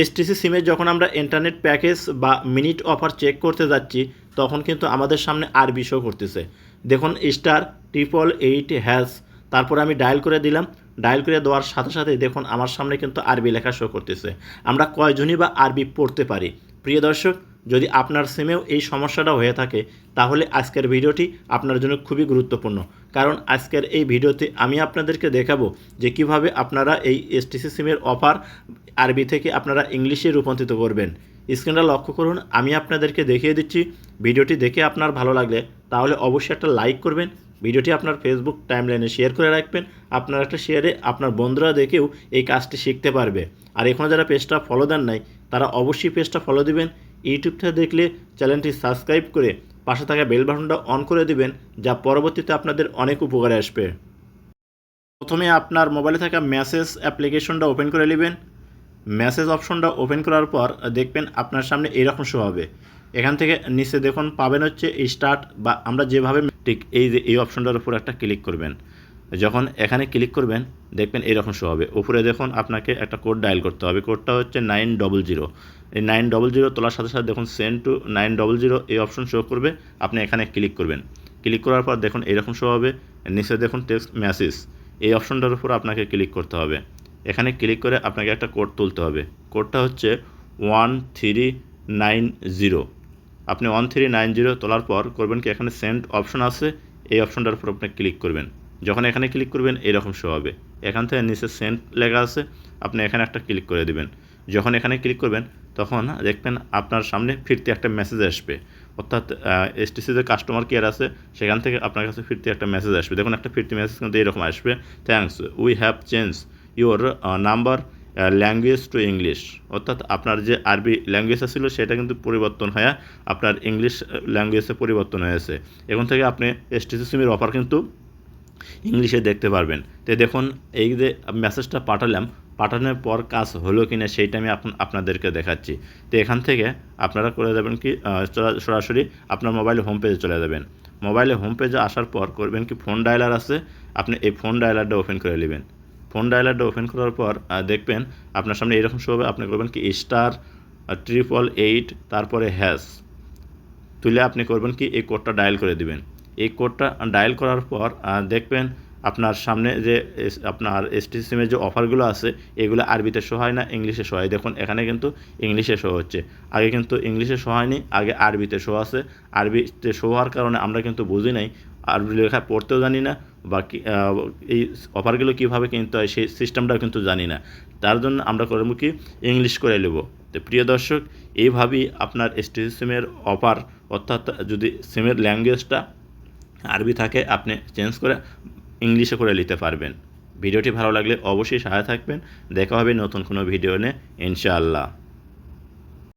STC সিমে যখন আমরা ইন্টারনেট প্যাকেজ বা মিনিট অফার চেক করতে যাচ্ছি, তখন কিন্তু আমাদের সামনে আরবি শো করতেছে। দেখুন স্টার ট্রিপল এইট হ্যাশ তারপরে আমি ডায়াল করে দিলাম। ডায়াল করে দেওয়ার সাথে সাথে দেখুন, আমার সামনে কিন্তু আরবি লেখা শো করতেছে। আমরা কয়জনই বা আরবি পড়তে পারি? প্রিয় দর্শক, যদি আপনার সিমেও এই সমস্যাটা হয়ে থাকে, তাহলে আজকের ভিডিওটি আপনার জন্য খুবই গুরুত্বপূর্ণ। কারণ আজকের এই ভিডিওতে আমি আপনাদেরকে দেখাবো যে কীভাবে আপনারা এই এসটিসি সিমের অফার আরবি থেকে আপনারা ইংলিশে রূপান্তরিত করবেন। স্ক্রিনটা লক্ষ্য করুন, আমি আপনাদেরকে দেখিয়ে দিচ্ছি। ভিডিওটি দেখে আপনার ভালো লাগলে তাহলে অবশ্যই একটা লাইক করবেন, ভিডিওটি আপনার ফেসবুক টাইমলাইনে শেয়ার করে রাখবেন। আপনার একটা শেয়ারে আপনার বন্ধুরা দেখেও এই কাজটি শিখতে পারবে। আর এখনও যারা পেজটা ফলো দেন নাই, তারা অবশ্যই পেজটা ফলো দিবেন। ইউটিউব থেকে দেখলে চ্যানেলটি সাবস্ক্রাইব করে পাশে থাকা বেল বাটনটা অন করে দিবেন, যা পরবর্তীতে আপনাদের অনেক উপকারে আসবে। প্রথমে আপনার মোবাইলে থাকা মেসেজ অ্যাপ্লিকেশনটা ওপেন করে নেবেন। মেসেজ অপশনটা ওপেন করার পর দেখবেন আপনার সামনে এইরকম শো হবে। এখান থেকে নিচে দেখুন, পাবেন হচ্ছে স্টার্ট বা আমরা যেভাবে ঠিক এই যে এই অপশনটার উপর একটা ক্লিক করবেন। যখন এখানে ক্লিক করবেন, দেখবেন এরকম শো হবে। উপরে দেখুন, আপনাকে একটা কোড ডায়াল করতে হবে। কোডটা হচ্ছে নাইন ডবল জিরো এই নাইন ডবল জিরো তোলার সাথে সাথে দেখুন send to nine double zero এই অপশন শো করবে। আপনি এখানে ক্লিক করবেন। ক্লিক করার পর দেখুন, এরকম শো হবে। নিচে দেখুন টেক্সট মেসেজ এই অপশনটার উপর আপনাকে ক্লিক করতে হবে। এখানে ক্লিক করে আপনাকে একটা কোড তুলতে হবে। কোডটা হচ্ছে ওয়ান থ্রি নাইন জিরো আপনি ওয়ান থ্রি নাইন জিরো তোলার পর করবেন কি, এখানে সেন্ড অপশন আছে, এই অপশনটার উপর আপনি ক্লিক করবেন। যখন এখানে ক্লিক করবেন, এরকম শো হবে। এখান থেকে নিচে সেন্ড লেখা আছে, আপনি এখানে একটা ক্লিক করে দেবেন। যখন এখানে ক্লিক করবেন, তখন দেখবেন আপনার সামনে ফিরতে একটা মেসেজ আসবে। অর্থাৎ এসটিসি যে কাস্টমার কেয়ার আছে, সেখান থেকে আপনার কাছে ফিরতে একটা মেসেজ আসবে। দেখুন, একটা ফিরতি মেসেজ কিন্তু এরকম আসবে। Thanks we have change your number language to English অর্থাৎ আপনার যে আরবি ল্যাঙ্গুয়েজ ছিল সেটা কিন্তু পরিবর্তন হয়ে আপনার ইংলিশ ল্যাঙ্গুয়েজে পরিবর্তন হয়েছে এখন থেকে আপনি এসটিসি সিমের অফার কিন্তু ইংলিশে দেখতে পারবেন। তো দেখুন, এই যে মেসেজটা পাঠালাম, পাঠানোর পর কাজ হলো কি না সেইটা আমি আপন- আপনাদেরকে দেখাচ্ছি। তো এখান থেকে আপনারা করে যাবেন কি সরা- সরাসরি আপনার মোবাইলে হোম পেজে চলে যাবেন। মোবাইলে হোম পেজে আসার পর করবেন কি ফোন ডায়ালার আছে। আপনি এই ফোন ডায়ালারটা ওপেন করে নেবেন। ফোন ডায়ালারটা ওপেন করার পর দেখবেন আপনার সামনে এরকম শো হবে। আপনি করবেন কি, স্টার ট্রিপল এইট তারপরে হ্যাশ তুলে আপনি করবেন কি, এই কোডটা ডায়াল করে দিবেন। এই কোডটা ডায়াল করার পর দেখবেন আপনার সামনে যে আপনার এসটি সিমের যে অফারগুলো আছে, এগুলো আরবিতে শো হয় না, ইংলিশে শো হয়। দেখুন, এখানে কিন্তু ইংলিশে শো হচ্ছে। আগে কিন্তু ইংলিশে শো হয়নি, আগে আরবিতে শো আছে। আরবিতে শো হওয়ার কারণে আমরা কিন্তু বুঝি নাই আরবি লেখা পড়তেও জানি না বা এই অফারগুলো কীভাবে কিনতে হয়, সেই সিস্টেমটাও কিন্তু জানি না। তার জন্য আমরা করব কি ইংলিশ করে নেব। তো প্রিয় দর্শক, এইভাবেই আপনার এসটিসি সিমের অফার অর্থাৎ যদি সিমের ল্যাঙ্গুয়েজটা আরবি থাকে, আপনি চেঞ্জ করে ইংলিশে করে নিতে পারবেন। ভিডিওটি ভালো লাগলে অবশ্যই সহায় থাকবেন। দেখা হবে নতুন কোনো ভিডিও নিয়ে, ইনশাআল্লাহ।